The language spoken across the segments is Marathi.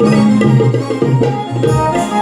Thank you.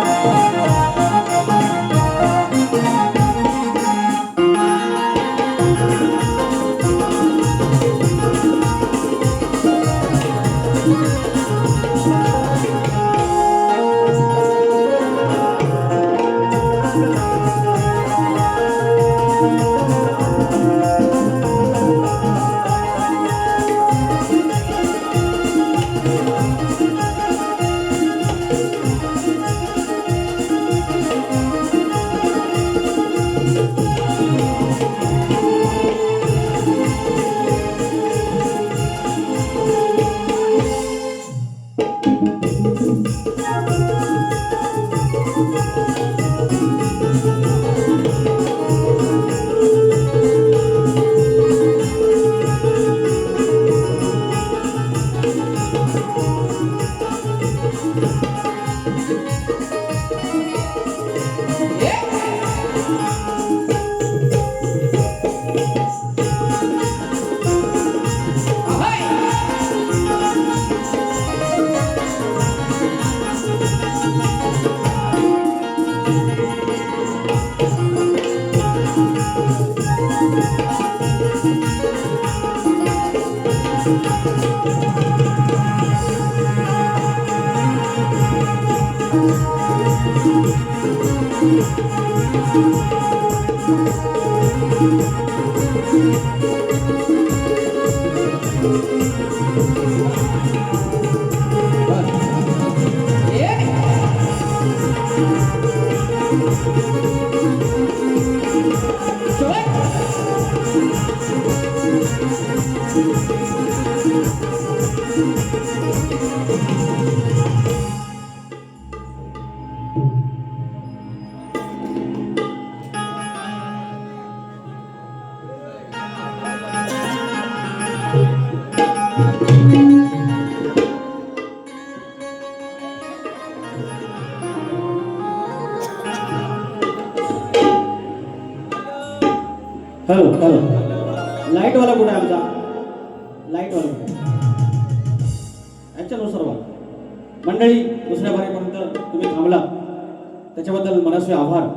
मनस्वी आभार.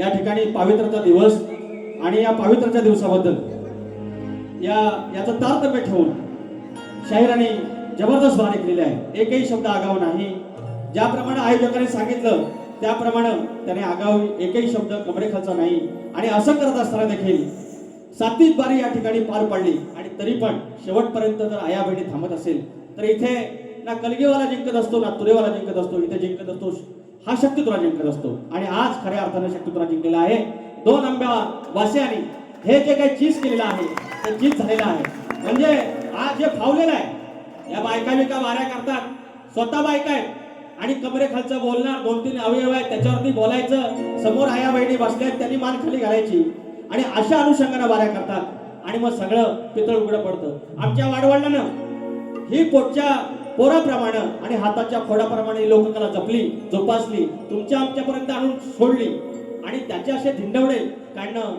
या ठिकाणी पावित्र्याचा दिवस आणि या पावित्र्याच्या दिवसाबद्दल. या याचं तारतम्य ठेवून शाहिराने जबरदस्त वारी केलेली आहे एकही शब्द आगाव नाही. ज्याप्रमाणे आयोजकांनी सांगितलं त्याप्रमाणे त्याने आगाव एकही शब्द कमरेखालचा नाही. आणि असं करत असताना देखील सात्विक बारी या ठिकाणी पार पडली. आणि तरी पण शेवटपर्यंत जर आया बहिणी थांबत असेल तर इथे ना कलगेवाला जिंकत असतो ना तुरेवाला जिंकत असतो इथे जिंकत असतो हा शक्ती जिंकत असतो. आणि आज खऱ्या अर्थाने शक्ती जिंकलेला आहे. दोन आंब्या वास्याने हे जे काही चीज केलेलं आहे ते चीज झालेलं आहे. म्हणजे आज जे फावलेलं आहे या बायका बिका वाऱ्या करतात. स्वतः बायका आहेत. आणि कमरेखालचं बोलणार दोन तीन अवयव आहेत त्याच्यावरती बोलायचं. समोर आया बहिणी बसल्यात त्यांनी मान खाली घालायची. आणि अशा अनुषंगाने वाऱ्या करतात. आणि मग सगळं पितळ उघडं पडतं. आमच्या वाडवडिलांना ही पोटच्या पोराप्रमाणे आणि हाताच्या खोडाप्रमाणे लोककला जपली जोपासली तुमच्या आमच्यापर्यंत आणून सोडली आणि त्याचे असे धिंडवडे काढणं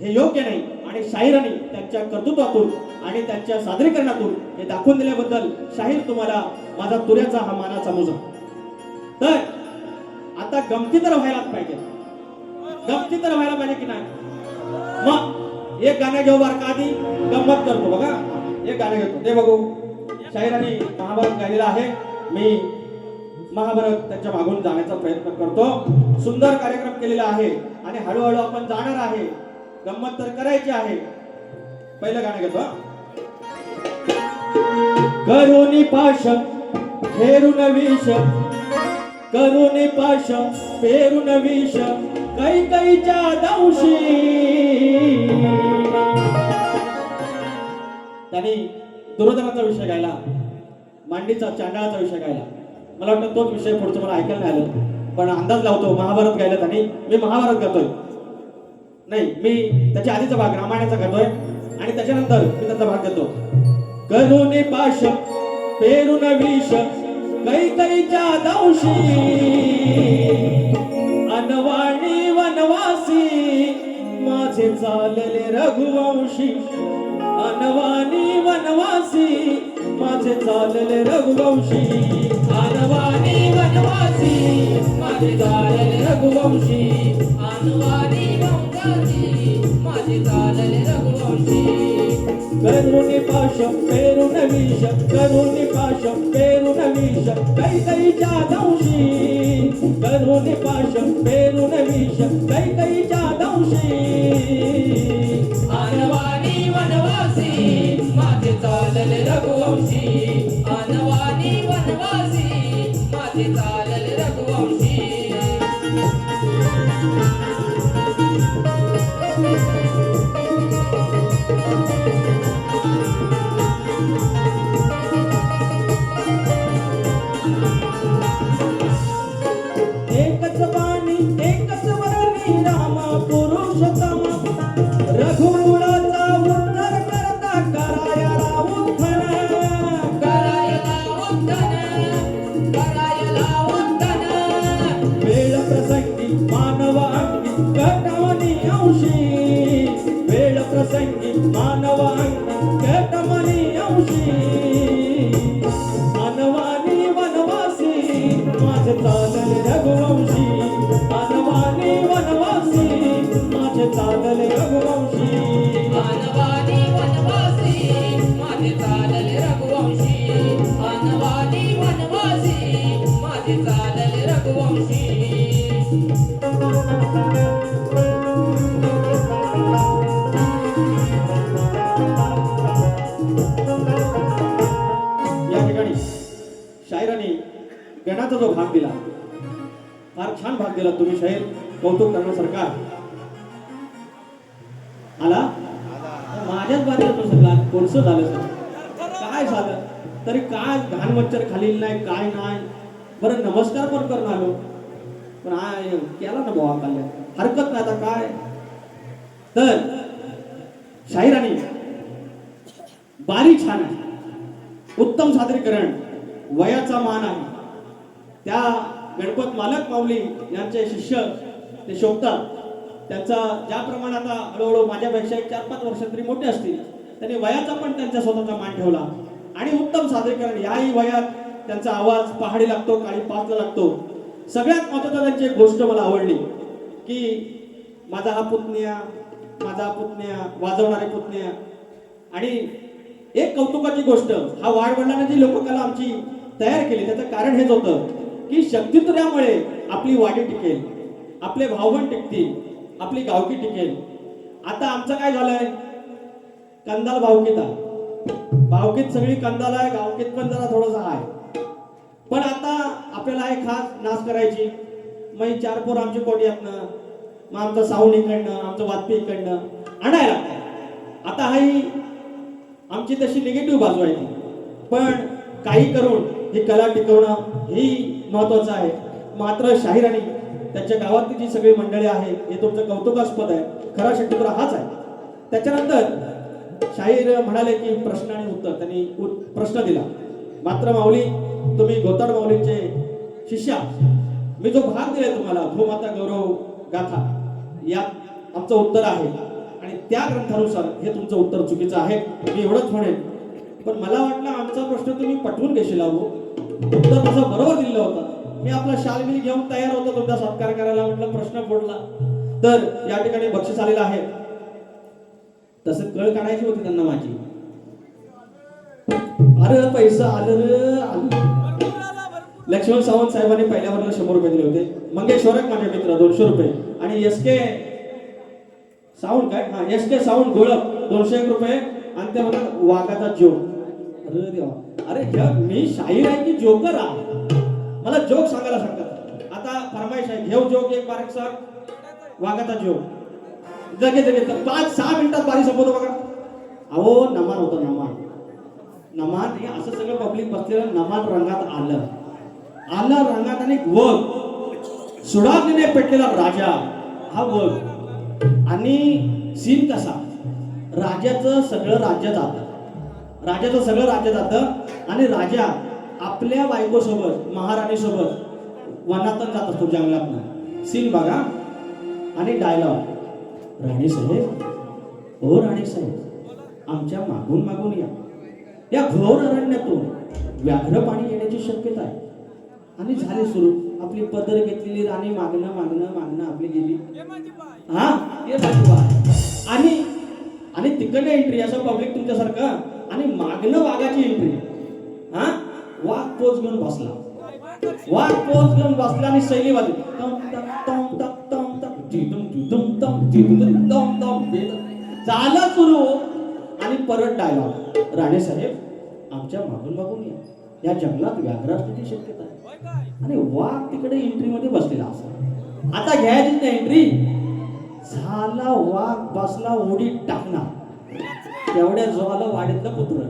हे योग्य नाही आणि शाहिरांनी त्यांच्या कर्तृत्वातून आणि त्यांच्या सादरीकरणातून हे दाखवून दिल्याबद्दल शाहीर तुम्हाला माझा तुऱ्याचा हा मानाचा मुजा तर आता गमती तर व्हायलाच पाहिजे. गमती तर व्हायला पाहिजे की नाही? मग एक गाणं घेऊ बार का आधी गंमत करतो बघा. एक गाणं घेतो. ते बघू. शाहिरांनी महाभारत गायलेला आहे. मी महाभारत त्याच्या मागून जाण्याचा प्रयत्न करतो. सुंदर कार्यक्रम केलेला आहे आणि हळूहळू आपण जाणार आहे. गंमत तर करायची आहे. पहिलं गाणं घेतो हा. करुणी पाश फेरून विष. करुणी पाश फेरून विष. कै कैच्या दंशी. त्यांनी दुर्योधनाचा विषय घ्यायला मांडीचा चांडाळाचा विषय घ्यायला मला वाटतं तोच विषय पुढचं मला ऐकायला नाही आलं पण अंदाज लावतो महाभारत गायला आणि मी महाभारत गातोय नाही मी त्याच्या आधीचा भाग रामायणाचा गातोय आणि त्याच्यानंतर मी त्याचा भाग घेतो. करून पाश पेरून विष कै कैच्या दंशी अनवाणी माझे चालले रघुवंशी. अनवानी वनवासी माझे चालले रघुवंशी. अनवानी वनवासी माझे चालले रघुवंशी. अनवानी वंशाची माझे चालले रघुवंशी. करुणी पाश पेरुण विष करुणी पाश पेरुण विष कैकईच्या दंशी करुणी पाश पेरुण विष कैकईच्या दंशी आणवानी वनवासी माझे चालले रघुवंशी. आणवानी वनवासी माझे चालले फार छान भाग दिला तुम्ही शाहीर कौतुक करण्यासारखा आला? माझ्याच बाजूला तो सगळा कोणसं झालं सर काय झालं? तरी काय घाण मच्छर खाली नाही काय नाही? बरं नमस्कार पण करून आलो पण आय केला ना भावा काल्या हरकत नाही आता काय? तर शाहिराने बारी छान आहे. उत्तम सादरीकरण वयाचा मान आहे. त्या गणपत मालक माऊली यांचे शिष्य ते शोभतात. त्यांचा ज्याप्रमाणे आता हळूहळू माझ्यापेक्षा एक चार पाच वर्ष तरी मोठे असतील त्यांनी वयाचा पण त्यांचा स्वतःचा मान ठेवला. आणि उत्तम सादरीकरण याही वयात त्यांचा आवाज पहाडी लागतो काळी पाचला लागतो. सगळ्यात महत्वाचं त्यांची एक गोष्ट मला आवडली की माझा हा पुतण्या माझा हा पुतण्या वाजवणारे पुतण्या. आणि एक कौतुकाची गोष्ट हा वाडवडिलांनी जी लोककला आमची तयार केली त्याचं कारण हेच होतं. की शक्तित्रयामुळे आपली वाडी टिकेल आपले भावबंद टिकतील आपली गावकी टिकेल. आता आमचं काय झालंय? कंदाल भावकीता भावकीत सगळी कंदाल आहे गावकीत पण जरा थोडंसं आहे. पण आता आपल्याला आहे खास नाच करायची. मग चार पोर आमची कोट्यातनं मग आमचं साऊंड इकडनं आमचं वाद्य इकडनं आणायला लागतं आता ही आमची तशी निगेटिव्ह बाजू आहे ती. पण काही करून ही कला टिकवणं ही महत्वाचं आहे. मात्र शाहिरानी त्यांच्या गावातली जी सगळी मंडळी आहे हे तुमचं कौतुकास्पद आहे. खरा शक्यतो हाच आहे. त्याच्यानंतर शाहीर म्हणाले की प्रश्न आणि उत्तर. त्यांनी प्रश्न दिला. मात्र माऊली तुम्ही गोताड माऊलींचे शिष्या. मी जो भाग दिलाय तुम्हाला भूमाता गौरव गाथा यात आमचं उत्तर आहे. आणि त्या ग्रंथानुसार हे तुमचं उत्तर चुकीचं आहे. मी एवढंच म्हणेन. पण मला वाटलं आमचा प्रश्न तुम्ही पटवून घेशील अहो. मुद्दा तसा बरोबर दिलं होता. मी आपला शालबिल घेऊन तयार होतो तुमचा सत्कार करायला म्हटलं प्रश्न फोडला तर या ठिकाणी बक्षीस आलेलं आहे. तसं कळ काढायची होती त्यांना माझी. अरे पैसा आलं रे आलं. लक्ष्मण सावंत साहेबांनी पहिल्या वर्गाला शंभर रुपये दिले होते. मंगेश्वरक माझे मित्र दोनशे रुपये. आणि एस के साऊंड काय? हा एस के साऊंड गोळक दोनशे एक रुपये. आणि ते म्हणतात वाघाचा जोक अरे देवा. अरे जग मी शाहीर आहे की जोकर आहे? मला जोक सांगायला सांगतात आता फरमाईश आहे घेऊ जोक एक बारीक सर. वागाचा जोक. जगे जगे तर पाच सहा मिनिटात बारी संपवतो बघा. अहो नमान होतं नमान. नमान हे असं सगळं पब्लिक बसलेलं नमान रंगात आलं. आलं रंगात आणि वग. सुडाने पेटलेला राजा. हा वग. आणि सीन कसा? राजाचं सगळं राज्य जातं. राजाचं सगळं राज्य जातं आणि राजा आपल्या बायकोसोबत महाराणीसोबत वनातन जात असतो जंगलातनं. सीन बघा. आणि डायलॉग राणी साहेब हो राणी साहेब आमच्या मागून मागून या. या घोर अरण्यातून व्याघ्र पाणी येण्याची शक्यता आहे. आणि झाले सुरू. आपली पदर घेतलेली राणी मागणं मागणं मागणं आपली गेली. हा? आणि आणि तिकडनं एंट्री असं पब्लिक तुमच्यासारखं? आणि मागणं वाघाची एंट्री हा? वाघ पोच घेऊन बसला. वाघ पोच घेऊन बसला आणि शैली वाजली टम तम टक तम टक जिदुम जिदुम तम जिदुम टम टम जिदुम. झालं सुरू. आणि परत डायलॉग राणे साहेब आमच्या मागून मागून या. या जंगलात व्याघ्र असण्याची शक्यता आहे. आणि वाघ तिकडे एंट्री मध्ये बसलेला असा. आता घ्यायचीच ना एंट्री झाला वाघ बसला उडी टाकणार. तेवढ्या झालं वाडीतलं पुत्र.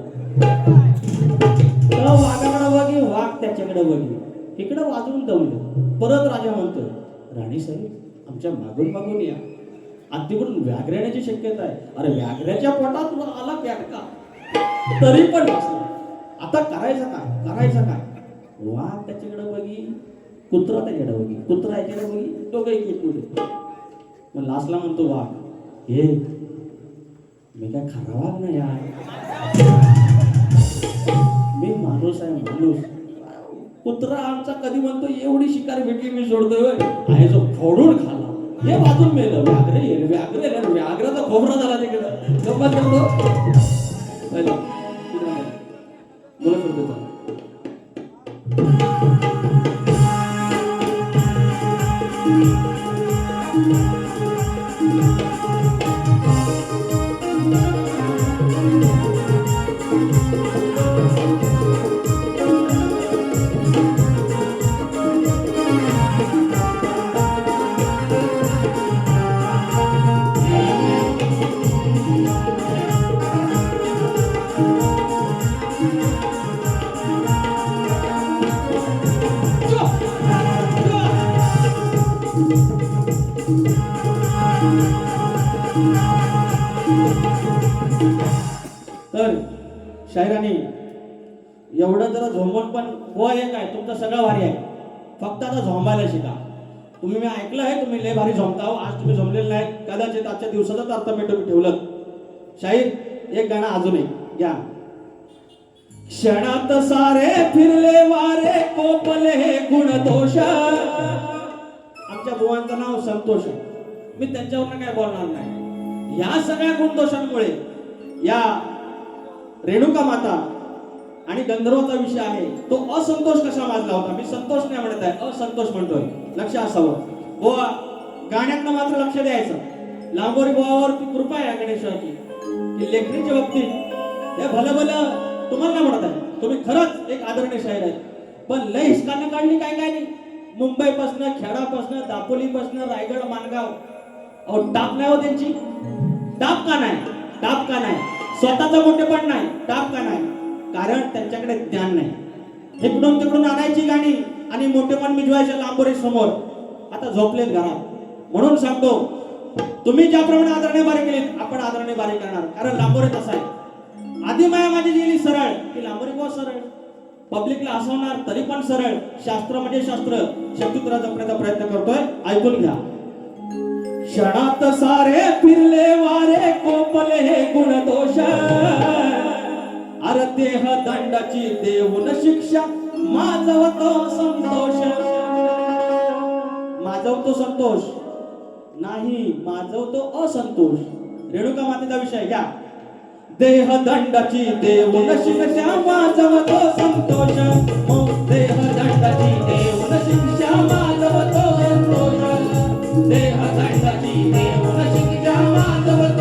तर वाघाकडे बघी वाघ त्याच्याकडे बघी इकडं वाजवून दमलं परत राजा म्हणतो राणी साहेब आमच्या मागून मागून या. आणि तिकडून व्याघ्र येण्याची शक्यता आहे. अरे व्याघ्राच्या पोटात तुला आला व्याघ्रा तरी पण आता करायचं काय? करायचं काय? वाघ त्याच्याकडे बघी कुत्रा त्याच्याकडे बघी कुत्रा याच्याकडे बघी तो काही मग लास्टला म्हणतो वाघ हे मी काय खरा नाही यार मी माणूस आहे माणूस. कुत्रा आमचा कधी म्हणतो एवढी शिकार भेटली मी सोडतोय आहे जो फोडून खाला. हे वाजून मेलं. व्याघ्र येईल व्याघ्र. व्याघ्राचा खोबरा झाला तिकडं. गप्पा करतो. शायराने एवढं जरा झोंबून पण हो वय आहे काय तुमचं सगळं भारी आहे. फक्त आता झोंबायला शिका. तुम्ही मी ऐकलं आहे तुम्ही लय भारी झोंबता हो. आज तुम्ही झोंबलेलं नाही कदाचित आजच्या दिवसाचाच अर्थ मी तुम्ही ठेवलं शाहीर एक गाणं अजूनही घ्या. क्षणात सारे फिरले वारे कोपले हे गुण दोष. आमच्या बुवांचं नाव संतोष. आहे मी त्यांच्यावर काय बोलणार नाही. या सगळ्या गुणदोषांमुळे या रेणुका माता आणि गंधर्वाचा विषय आहे तो असंतोष कसा माजला होता? मी संतोष नाही म्हणत आहे असंतोष म्हणतोय. लक्ष असावं. बुवा गाण्यात मात्र लक्ष द्यायचं. लांबोरी बोवावर ती कृपा आहे गणेशाची की लेखणीच्या बाबतीत हे भलं भलं तुम्हाला म्हणत आहे. तुम्ही खरंच एक आदरणीय शाहीर आहे पण लय हिसकानं काढली काय काय नाही. मुंबईपासनं खेडापासनं दापोलीपासनं रायगड मानगाव अहो टाप नाही हो त्यांची. टाप का नाही? टाप का नाही? स्वतःचं मोठेपण नाही टाप का नाही? कारण त्यांच्याकडे ज्ञान नाही. इकडून तिकडून आणायची गाणी आणि मोठेपण मिजवायचे लांबोरी समोर आता झोपलेत घरात. म्हणून सांगतो तुम्ही ज्याप्रमाणे आदरणे बारे केलीत आपण आदरणे बारे करणार. कारण लांबोरे तसा आहे? आधी माया माझी गेली सरळ की लांबोरी बहुत सरळ? पब्लिकला हसवणार तरी पण सरळ. शास्त्र म्हणजे शास्त्र. शक्तिपुरा जपण्याचा प्रयत्न करतोय ऐकून घ्या. क्षणात सारे फिरले वारे कोपले हे गुण दोष अरे देह दंडाची देऊन शिक्षा माजवतो संतोष. माजवतो संतोष. नाही माजवतो असंतोष. रेणुका मातेचा विषय घ्या. देह दंडाची देऊन शिक्षा माझवतो संतोष. देह दंडाची देऊन शिक्षा माझवतो देह दंडाची देऊन शिक्षा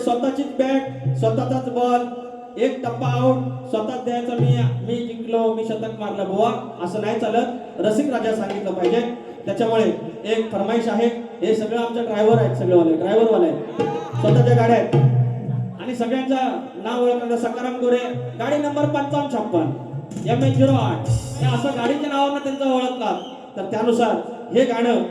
स्वतःचीच बॅट स्वतःचाच बॉल एक टप्पा आउट स्वतःच द्यायचा मी मी जिंकलो मी शतक मारलं बुवा. असं नाही चालत. रसिक राजा सांगितलं पाहिजे. त्याच्यामुळे एक फरमाईश आहे. हे सगळं आमचे ड्रायव्हर आहेत सगळेवाले. ड्रायव्हरवाले आहेत. स्वतःच्या गाड्या आहेत. आणि सगळ्यांचं नाव ओळखलं सकाराम गोरे. गाडी नंबर पंचावन्न छप्पन. एम एच झिरो आठ हे असं गाडीच्या नावानं त्यांचं ओळखतात. तर त्यानुसार हे गाणं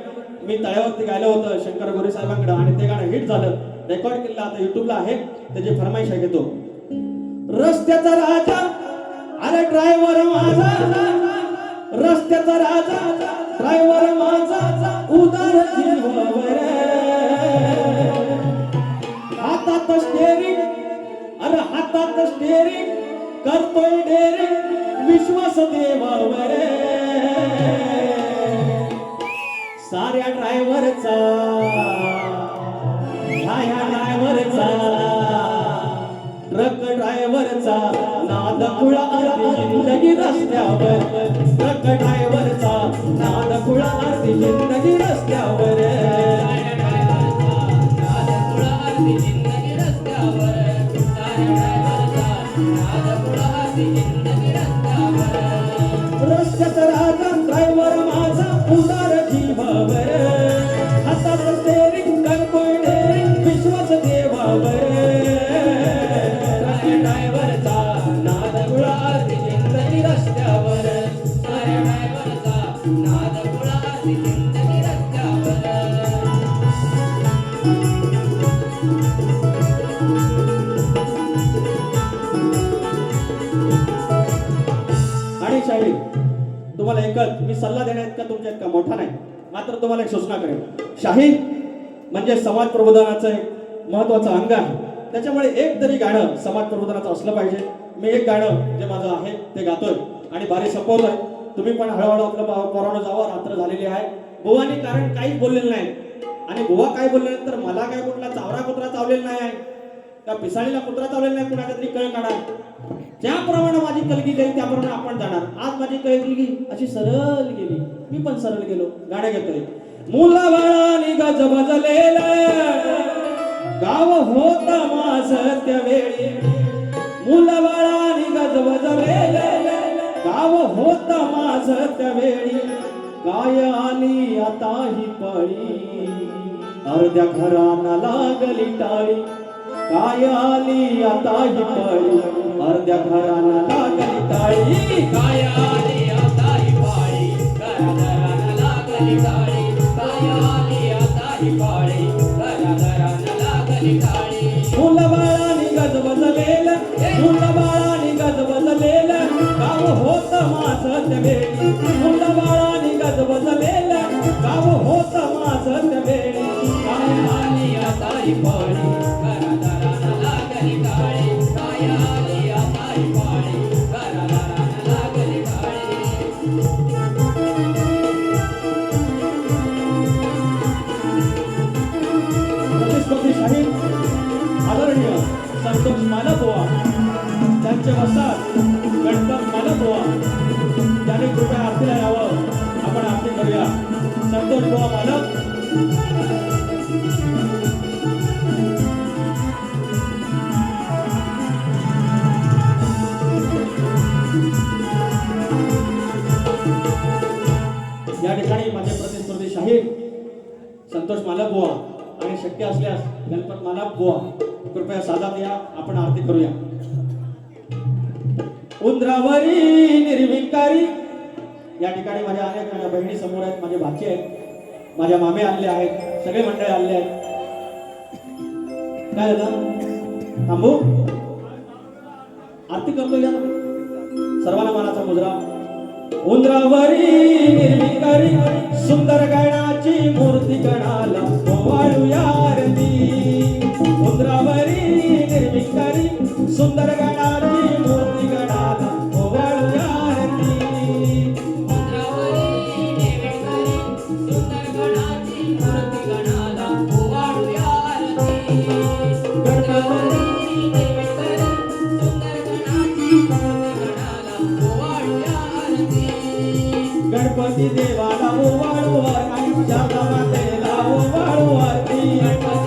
मी तळ्यावरती गायलं होतं शंकर गोरे साहेबांकडे. आणि ते गाणं हिट झालं. रेकॉर्ड केलेला आता युट्यूबला आहे. त्याची फरमाईश आहे घेतो रस्त्याचा राजा अरे ड्रायव्हर माझा. रस्त्याचा राजा ड्रायव्हर माझा. उदार हातात स्टेरिंग अरे हातात स्टेरिंग करतोय डेरिंग विश्वास देवावर साऱ्या ड्रायव्हरचा ह्या ड्रायव्हरचा. ट्रक ड्रायव्हरचा नाद कुळा अर्धी जिंदगी रस्त्यावर. ट्रक ड्रायव्हरचा नाद कुळा अर्धी जिंदगी रस्त्यावर. मोठा नाही. मात्र तुम्हाला एक सूचना करेल शाहीर म्हणजे समाज प्रबोधनाचं एक महत्वाचं अंग आहे. त्याच्यामुळे एक तरी गाणं समाज प्रबोधनाचं असलं पाहिजे. मी एक गाणं जे माझं आहे ते गातोय आणि बारी संपवलंय तुम्ही पण हळूहळू आपलं पा- पोरानं जावं रात्र झालेली आहे. बुवानी कारण काहीच बोललेलं नाही. आणि बुवा काय बोलले तर मला काय कुठला चावरा कुत्रा चावलेला नाही आहे? का पिसाळीला कुत्रा चावलेला नाही कुणाच्या तरी कळ काढा ज्याप्रमाणे माझी कलगी गेली त्याप्रमाणे आपण जाणार. आज माझी कलगी अशी सरळ गेली. मी पण सरळ गेलो गाड्या घेतोय. मुलाबाळानी गज बजलेलं गाव होत माझ त्या वेळी मुलाबाळानी गज बजलेलं गाव होत माझ त्या वेळी काय आली आता ही पळी. अर्ध्या घराना लागली टाळी. काय आली आता ही पळी. अर्ध्या घराना लागली टाळी काय आली आता ही पाळी लागली काय आली आता ही पाळी लागली मुलं. मुलं. गाव होत माझ वेळी मुलं बाळा निगज गाव होत माझ वेळी काय आली आता ही पाळी. साहेब संतोष मला बुवा आणि शक्य असल्यास गणपत मला बुवा. कृपया साधा या आपण आरती करूया. उंद्रावरी निर्विकारी. या ठिकाणी माझ्या अनेक माझ्या बहिणी समोर आहेत माझे भाचे आहेत माझ्या मामे आले आहेत सगळे मंडळी आले आहेत. काय झालं थांबू. आरती करतो या सर्वांना मनाचा मुजरा. उंदरावरी निर्विकारी सुंदर गणाची मूर्ती गणाला ओवाळूया रवी उंदरावरी निर्विकारी सुंदर गणाची પછી દેવાના હોવાળો હર જાતા માટે લાવો વાળો હર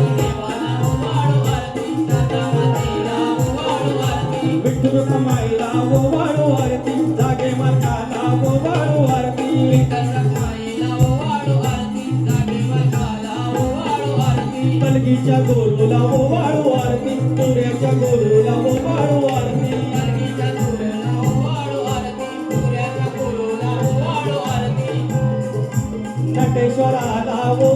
लावो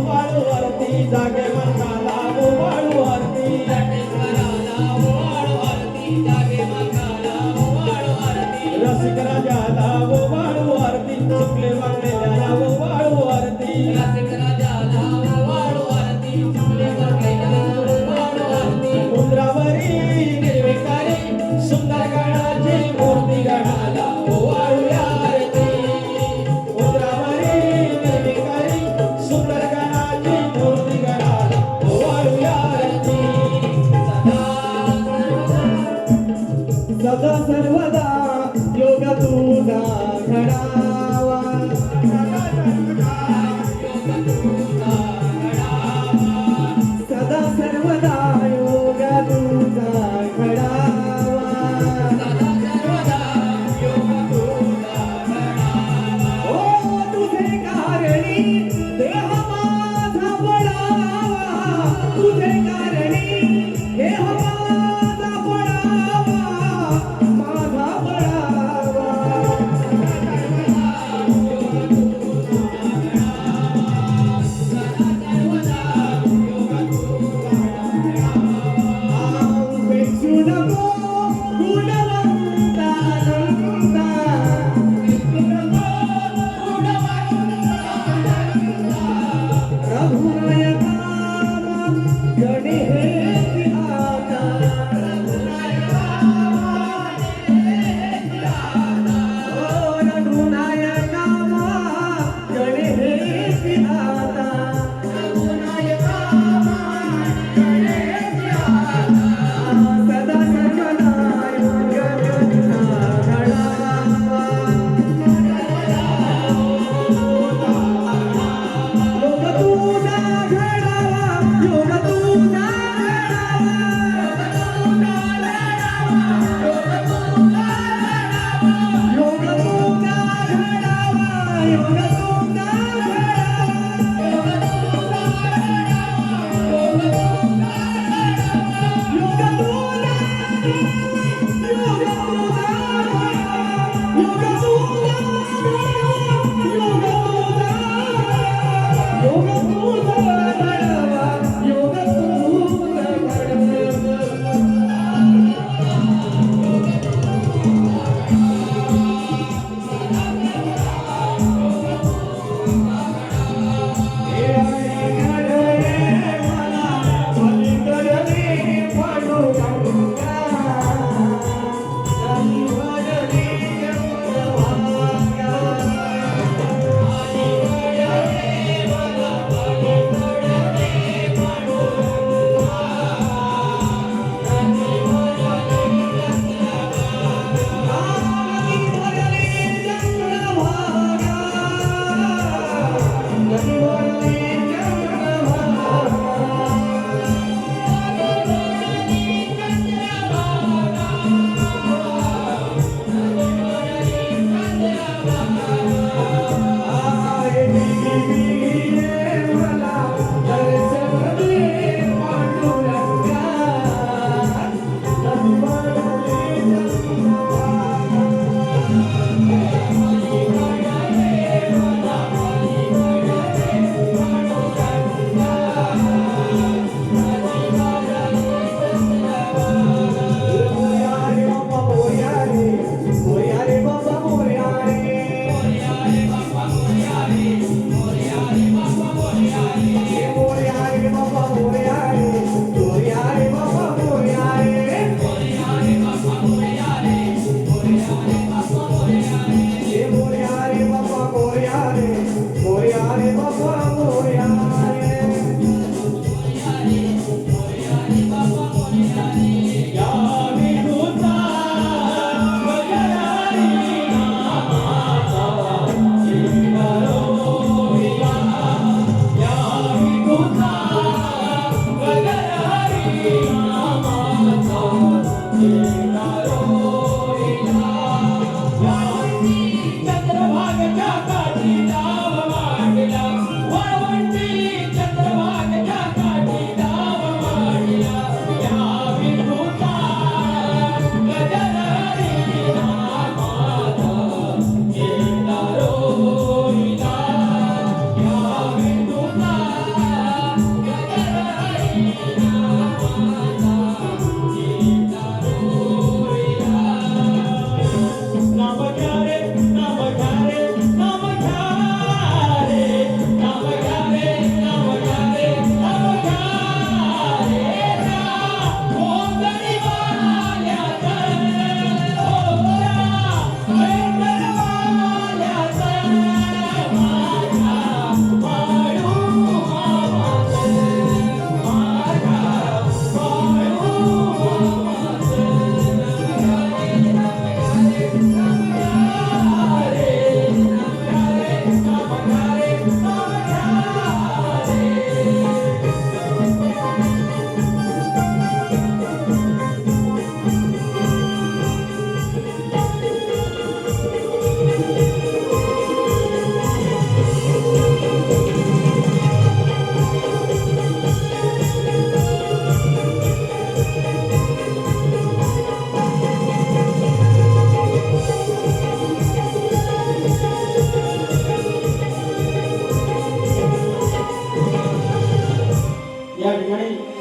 वरती जागे मनाला लावो बाळू